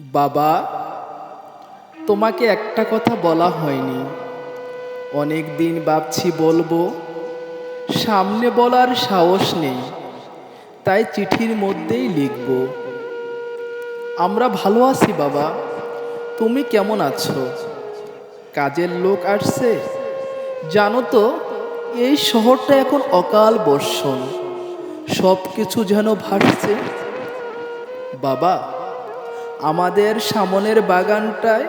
বাবা, তোমাকে একটা কথা বলা হয়নি। অনেক দিন ভাবছি বলব, সামনে বলার সাহস নেই, তাই চিঠির মধ্যেই লিখব। আমরা ভালো আছি বাবা, তুমি কেমন আছো? কাজের লোক আসছে। জানো তো, এই শহরটা এখন অকাল বর্ষণ সব কিছু যেন ভাসছে। বাবা আমাদের সামনের বাগানটায়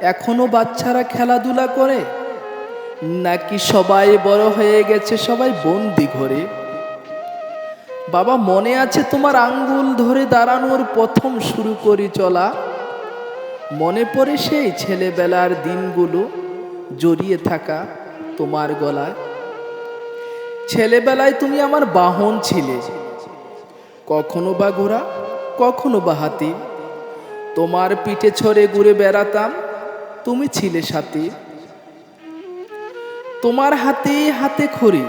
এখনও বাচ্চারা খেলাধুলা করে? নাকি সবাই বড় হয়ে গেছে, সবাই বন্দি ঘরে? বাবা, মনে আছে তোমার আঙ্গুল ধরে দাঁড়ানোর প্রথম শুরু করি চলা? মনে পড়ে সেই ছেলেবেলার দিনগুলো জড়িয়ে থাকা তোমার গলায়। ছেলেবেলায় তুমি আমার বাহন ছিলে। কখনো বা ঘোড়া, কখনো বা হাতি। তোমার পিঠে ছড়ে ঘুরে বেড়াতাম। তুমি ছিলে সাথী। তোমার হাতে হাতে খড়ি।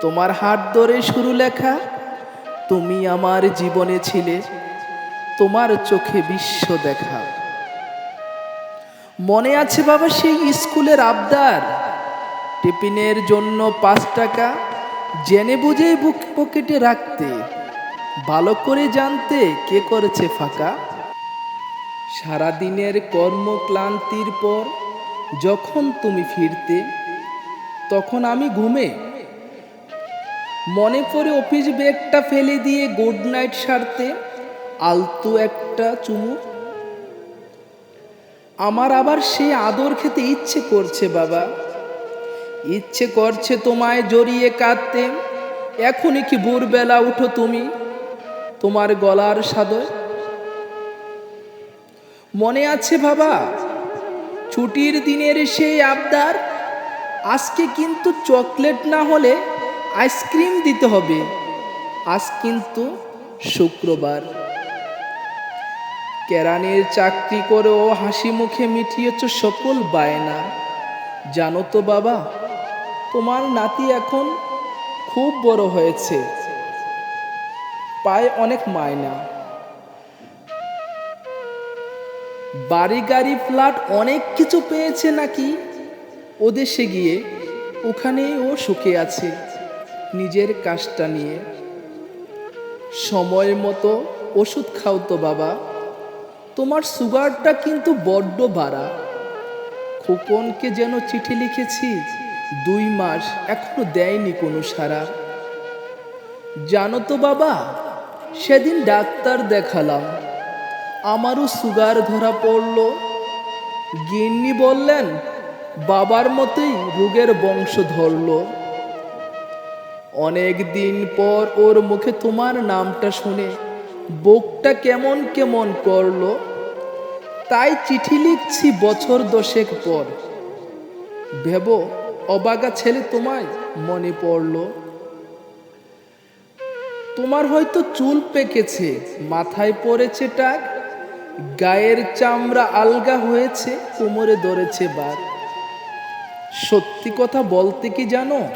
তোমার হাত ধরে শুরু লেখা, তুমি আমার জীবনে ছিলে। তোমার চোখে বিশ্ব দেখা। মনে আছে বাবা সেই স্কুলের আবদার। টিফিনের জন্য পাঁচ টাকা, জেনে বুঝে বুক পকেটে রাখতে। ভালো করে জানতে কে করেছে ফাঁকা। সারাদিনের কর্মক্লান্তির পর যখন তুমি ফিরতে, তখন আমি ঘুমে। মনে পড়ে অফিস ব্যাগটা ফেলে দিয়ে গুড নাইট সারতে আলতো একটা চুমু। আমার আবার সে আদর খেতে ইচ্ছে করছে, বাবা। ইচ্ছে করছে তোমায় জড়িয়ে কাঁদতে। এখনই কি ভোরবেলা উঠো তুমি, তোমার গলার সাদর? মনে আছে বাবা? ছুটির দিনের সেই আবদার, আজকে কিন্তু চকলেট না হলে আইসক্রিম দিতে হবে। আজ কিন্তু শুক্রবার। কেরানির চাকরি করেও হাসি মুখে মিটিয়েছ সকল বায়না। জানো তো বাবা, তোমার নাতি এখন খুব বড় হয়েছে। পায় অনেক মায়না। বাড়ি গাড়ি ফ্ল্যাট অনেক কিছু পেয়েছে নাকি? ও দেশে গিয়ে ওখানেই ও সুখে আছে নিজের কাজটা নিয়ে। সময় মতো ওষুধ খাও তো বাবা। তোমার সুগারটা কিন্তু বড্ড বাড়া। খোকনকে যেন চিঠি লিখেছি, দুই মাস এখনও দেয়নি কোনো সারা জানো তো বাবা, সেদিন ডাক্তার দেখালাম। আমারও সুগার ধরা পড়ল। গিন্নি বললেন, বাবার মতোই রোগের বংশ ধরল। অনেক দিন পর ওর মুখে তোমার নামটা শুনে বুকটা কেমন কেমন করল। তাই চিঠি লিখছি বছর দশেক পর। ভেব, অবাগা ছেলে তোমায় মনে পড়ল। তোমার হয়তো চুল পেকেছে, মাথায় পড়েছে টাক গায়ের চামড়া আলগা হয়েছে, কোমরে ধরেছে বাঘ সত্যি কথা বলতে কি জানো?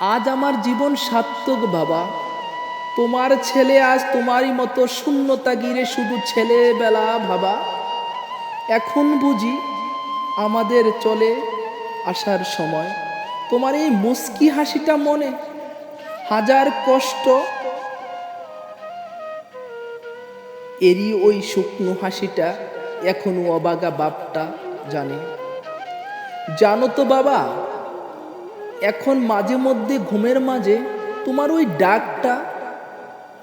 আজ আমার জীবন সার্থক বাবা। তোমার ছেলে আজ তোমারই মতো শূন্যতা গিরে শুধু ছেলেবেলা ভাবা। এখন বুঝি আমাদের চলে আসার সময়। তোমার এই মুস্কি হাসিটা মনে হাজার কষ্ট এরই ওই শুকনো হাসিটা এখনও অবাগা বাপটা জানে। জানো তো বাবা, এখন মাঝে মধ্যে ঘুমের মাঝে তোমার ওই ডাকটা,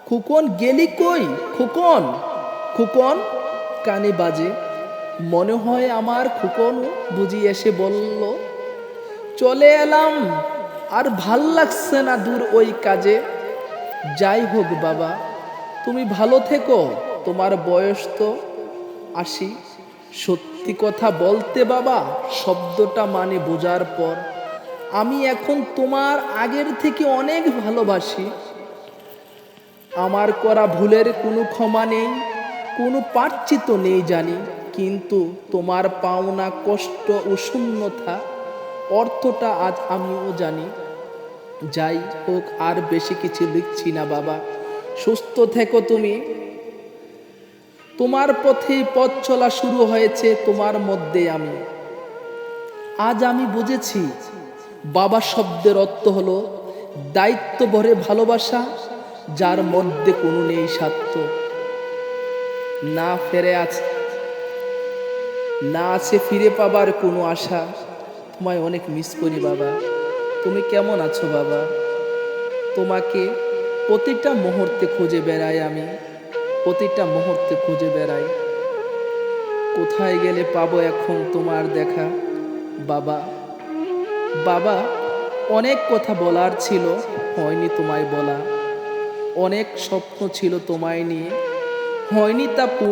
খুকন গেলি কই? খুকন খুকন, কানে বাজে। মনে হয় আমার খুকন বুঝি এসে বলল, চলে এলাম, আর ভালো লাগছে না দূর ওই কাজে। যাই হোক বাবা, তুমি ভালো থেকো। তোমার বয়স তো আসি সত্যি কথা বলতে বাবা, শব্দটা মানে বোঝার পর আমি এখন তোমার আগের থেকে অনেক ভালোবাসি। আমার করা ভুলের কোনো ক্ষমা নেই, কোনো পার্চিত নেই জানি, কিন্তু তোমার পাওনা কষ্ট ও শূন্যতা, অর্থটা আজ আমিও জানি। যাই হোক, আর বেশি কিছু লিখছি না বাবা। সুস্থ থেকো তুমি। তোমার পথে পথ চলা শুরু হয়েছে তোমার মধ্যে আমি। আজ আমি বুঝেছি, বাবা শব্দের অর্থ হলো দায়িত্ব ভরে ভালোবাসা, যার মধ্যে কোনো নেই স্বার্থ। না ফেরে আছে, না আছে ফিরে পাবার কোনো আশা। তোমায় অনেক মিস করি বাবা। তুমি কেমন আছো বাবা? তোমাকে প্রতিটা মুহূর্তে খুঁজে বেড়াই আমি। প্রতিটা মুহূর্তে খুঁজে বেড়াই। কোথায় গেলে পাবো এখন তোমার দেখা? বাবা বাবা, অনেক কথা বলার ছিল, হয়নি তোমায় বলা। অনেক স্বপ্ন ছিল তোমায় নিয়ে, হয়নি তা পূর্ণ